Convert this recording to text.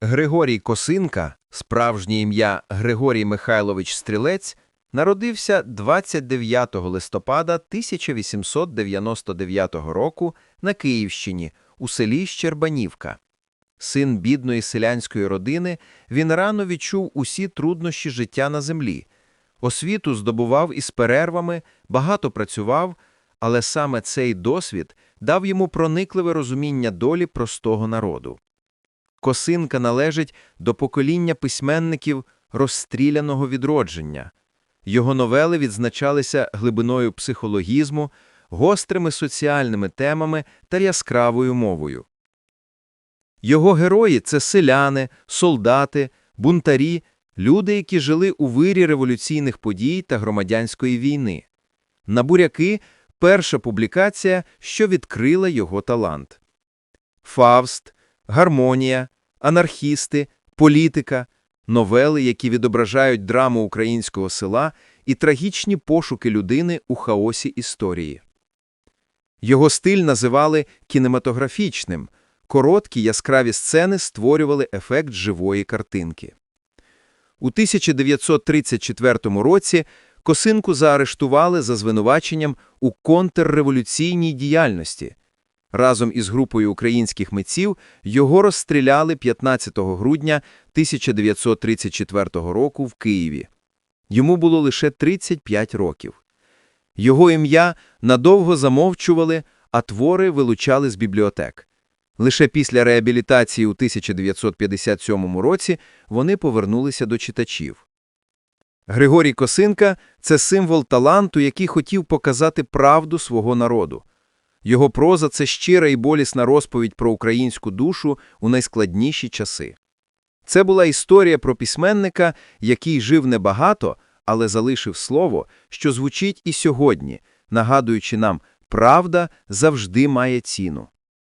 Григорій Косинка, справжнє ім'я Григорій Михайлович Стрілець, народився 29 листопада 1899 року на Київщині у селі Щербанівка. Син бідної селянської родини, він рано відчув усі труднощі життя на землі. Освіту здобував із перервами, багато працював, але саме цей досвід дав йому проникливе розуміння долі простого народу. Косинка належить до покоління письменників розстріляного відродження. Його новели відзначалися глибиною психологізму, гострими соціальними темами та яскравою мовою. Його герої – це селяни, солдати, бунтарі, люди, які жили у вирі революційних подій та громадянської війни. На буряки – перша публікація, що відкрила його талант. Фавст, гармонія, анархісти, політика, новели, які відображають драму українського села і трагічні пошуки людини у хаосі історії. Його стиль називали кінематографічним, короткі яскраві сцени створювали ефект живої картинки. У 1934 році Косинку заарештували за звинуваченням у контрреволюційній діяльності. Разом із групою українських митців його розстріляли 15 грудня 1934 року в Києві. Йому було лише 35 років. Його ім'я надовго замовчували, а твори вилучали з бібліотек. Лише після реабілітації у 1957 році вони повернулися до читачів. Григорій Косинка – це символ таланту, який хотів показати правду свого народу. Його проза – це щира і болісна розповідь про українську душу у найскладніші часи. Це була історія про письменника, який жив небагато, але залишив слово, що звучить і сьогодні, нагадуючи нам, правда завжди має ціну.